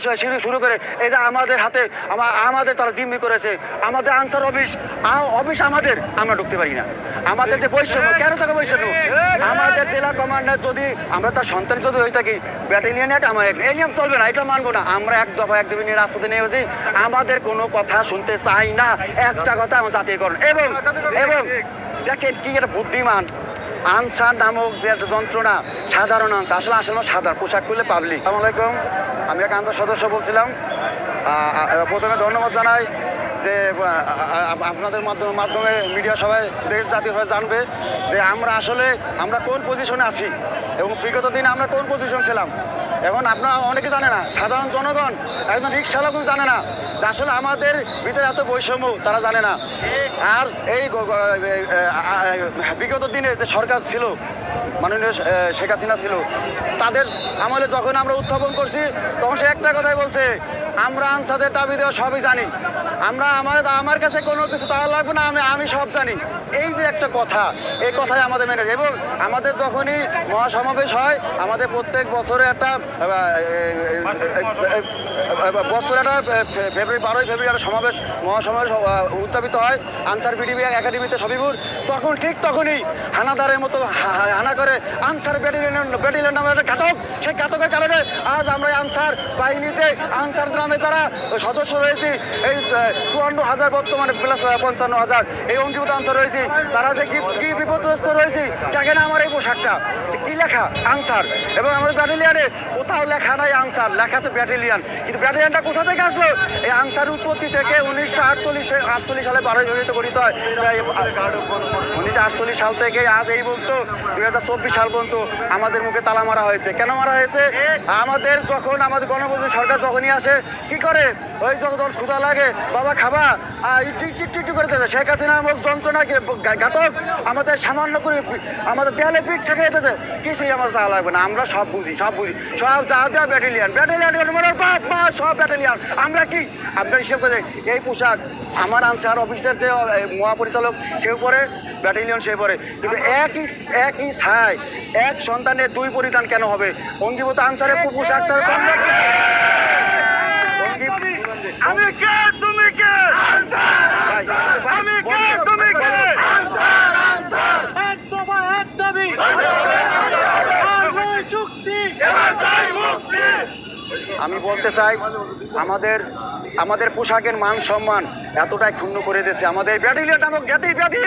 শুরু শুরু করে এটা আমাদের হাতে আমা- আমাদের তারা জিম্মি করেছে। আমাদের আনসার অফিস অফিস আমাদের, আমরা ঢুকতে পারি না। আমাদের যে বৈষম্য, কেন থাকে বৈষম্য? আমাদের জেলা কমান্ডার যদি, আমরা তার সন্তান যদি হয়ে থাকি, ব্যাটালিয়ান এক আমার এক এই নিয়ম চলবে না, এটা মানবো না। আমরা এক দফা এক দফা নিয়ে নিয়ে হয়েছি আমাদের কোনো কথা শুনতে চাই না। একটা কথা আমার জাতীয়করণ এবং এবং দেখেন কি একটা বুদ্ধিমান, আনসার নামক যে একটা যন্ত্রণা, সাধারণ আনসার। আসলে আসলে সাধারণ পোশাক খুললে পাবলিক আসসালামু আলাইকুম। আমি এক আনসার সদস্য বলছিলাম। প্রথমে ধন্যবাদ জানাই যে আপনাদের মাধ্যমে মাধ্যমে মিডিয়া সবাই দেশ জাতীয়ভাবে জানবে যে আমরা আসলে আমরা কোন পজিশনে আছি এবং বিগত দিনে আমরা কোন পজিশন ছিলাম। এখন আপনারা অনেকে জানে না, সাধারণ জনগণ, একজন রিক্সা চালকও জানে না আসলে আমাদের ভিতরে এত বৈষম্য, তারা জানে না। আর এই বিগত দিনে যে সরকার ছিল মাননীয় শেখ হাসিনা ছিল। তাদের আমলে যখন আমরা উত্থাপন করছি, তখন সে একটা কথাই বলছে, আমরা আনসাদের দাবি দেওয়া সবই জানি। আমরা আমার আমার কাছে কোনো কিছু চাওয়া লাগবে না, আমি আমি সব জানি। এই যে একটা কথা, এই কথাই আমাদের মেনে এবং আমাদের যখনই মহাসমাবেশ হয়, আমাদের প্রত্যেক বছরে একটা বছরে একটা ফেব্রুয়ারি বারোই ফেব্রুয়ারি একটা সমাবেশ, মহাসমাবেশ উদযাপিত হয়, আনসার বিডিবি একাডেমিতে সবিপুর তখন ঠিক তখনই হানাদারের মতো হানা করে আনসার ব্যাটালিয়ন ব্যাটালিয়ন নামে একটা ঘাতক, সেই ঘাতকের কারণে আজ আমরা আনসার বাহিনী যে আনসার নামে যারা সদস্য রয়েছি, এই চুয়ান্ন হাজার বর্তমানে প্লাস পঞ্চান্ন হাজার। এই অঙ্গীভূত আনসার রয়েছি। তারা যে কি কি বিপদগ্রস্ত রয়েছি দেখেন আমার এই পোশাকটা। কি লেখা? আনসার এবং আমাদের ব্যাটালিয়ানে কোথাও লেখা নাই আনসার লেখা তো ব্যাটালিয়ান কিন্তু ব্যাটালিয়ানটা কোথা থেকে আসলো? এই আনসার উৎপত্তি থেকে উনিশশো আটচল্লিশ আটচল্লিশ সালে বারোই ফেব্রুয়ারিতে গঠিত হয়। উনিশশো আটচল্লিশ সাল থেকে আজ এই বলতো দুই হাজার চব্বিশ সাল পর্যন্ত আমাদের মুখে তালা মারা হয়েছে। কেন মারা হয়েছে? আমাদের যখন, আমাদের গণপ্রজাতন্ত্রী সরকার যখনই আসে, কি করে? ওই যখন ক্ষুধা লাগে বাবা খাবা। একটু করে দিতেছে শেখ হাসিনা নামক যন্ত্রণাকে ঘাতক। আমাদের সামান্য করে আমাদের দেয়ালে পিঠ ঠেকে যেতেছে কিছুই আমাদের চাওয়া লাগবে না। আমরা সব বুঝি সব বুঝি। সব যা দেওয়া ব্যাটালিয়ান ব্যাটালিয়ান মানে বাপ মা সব ব্যাটালিয়ান আমরা কি? আপনার হিসেব করে এই পোশাক আমার আনসার অফিসের যে মহাপরিচালক সে পরে ব্যাটালিয়ন সে পরে কিন্তু একই একই ছায় এক সন্তানের দুই পরিধান কেন হবে? অঙ্গীভূত আনসারের পোশাকটা আমি কে? তুমি কে? আমি কে? তুমি কে? এক দফা এক দাবি চুক্তি। আমি বলতে চাই আমাদের আমাদের পোশাকের মান সম্মান এতটাই ক্ষুণ্ণ করে দিয়েছে। আমাদের ব্যাটালিয়ন নামক জ্ঞাতি ব্যাধি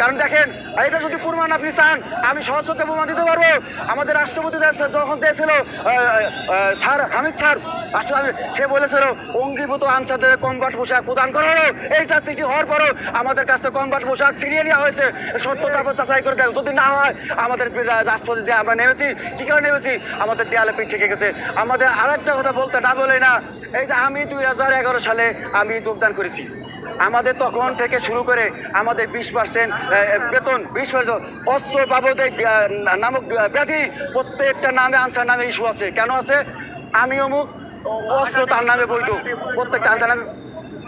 কারণ দেখেন এটা যদি প্রমাণ আপনি চান, আমি সহজ সত্যি প্রমাণ দিতে পারব। আমাদের রাষ্ট্রপতি যখন চেয়েছিল স্যার হামিদ স্যার রাষ্ট্রপতি সে বলেছিল, অঙ্গীভূত আনসারদের কমবাট পোশাক প্রদান করা হলো। এইটা চিঠি হওয়ার পরও আমাদের কাছ থেকে কমবাট পোশাক ছিনিয়ে নেওয়া হয়েছে। সত্যতা যাচাই করে দেখো, যদি না হয়, আমাদের রাষ্ট্রপতি যে আমরা নেমেছি, কি কারণে নেমেছি? আমাদের দেয়ালে পিঠ থেকে গেছে। আমাদের আরেকটা কথা বলতে না বলে না, এই যে আমি দুই হাজার এগারো সালে আমি যোগদান করেছি। আমাদের তখন থেকে শুরু করে আমাদের বিশ পার্সেন্ট বেতন, বিশ পার্সেন্ট অস্ত্র বাবদে নামক ব্যাধি প্রত্যেকটা নামে আনসার নামে ইস্যু আছে। কেন আছে? আমি অমুক অস্ত্র তার নামে বৈধ। প্রত্যেকটা আনসার নামে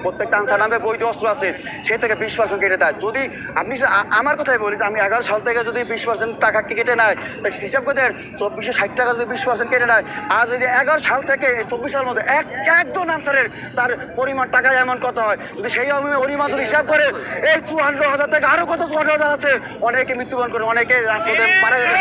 প্রত্যেকটা আনসার নামে বৈধ অস্ত্র আছে, সে থেকে বিশ পার্সেন্ট কেটে দেয়। যদি আপনি আমার কথাই বলি যে আমি এগারো সাল থেকে যদি বিশ পার্সেন্ট টাকা কেটে নেয় তা হিসাব করে দেন চব্বিশশো ষাট টাকা যদি বিশ পার্সেন্ট কেটে নেয়, আর যদি এগারো সাল থেকে চব্বিশ সালের মধ্যে এক একজন আনসারের তার পরিমাণ টাকা এমন কত হয়, যদি সেই পরিমাণ যদি হিসাব করে, এই চুয়ান্ন হাজার থেকে আরও কত চুয়ান্ন হাজার আছে, অনেকে মৃত্যুবরণ করে, অনেকে রাষ্ট্রপতি মারা যাবে।